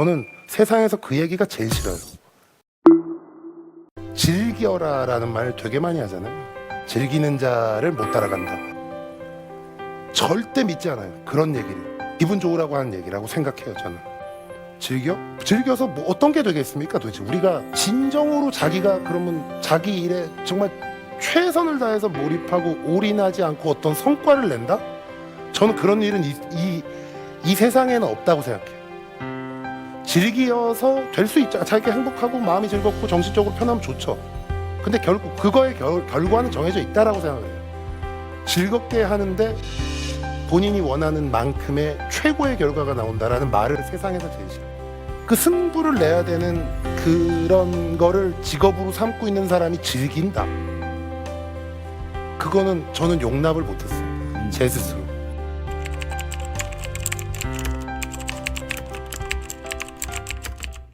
저는 세상에서 그 얘기가 제일 싫어요. 즐겨라라는 말 되게 많이 하잖아요. 즐기는 자를 못 따라간다. 절대 믿지 않아요. 그런 얘기를. 기분 좋으라고 하는 얘기라고 생각해요, 저는. 즐겨? 즐겨서 뭐 어떤 게 되겠습니까, 도대체? 우리가 진정으로 자기가 그러면 자기 일에 정말 최선을 다해서 몰입하고 올인하지 않고 어떤 성과를 낸다? 저는 그런 일은 이, 이, 이 세상에는 없다고 생각해요. 즐기어서 될 수 있죠. 자기가 행복하고 마음이 즐겁고 정신적으로 편하면 좋죠. 근데 결국 그거의 결, 결과는 정해져 있다라고 생각해요. 즐겁게 하는데 본인이 원하는 만큼의 최고의 결과가 나온다라는 말을 세상에서 싫어요. 그 승부를 내야 되는 그런 거를 직업으로 삼고 있는 사람이 즐긴다. 그거는 저는 용납을 못했어요. 제 스스로.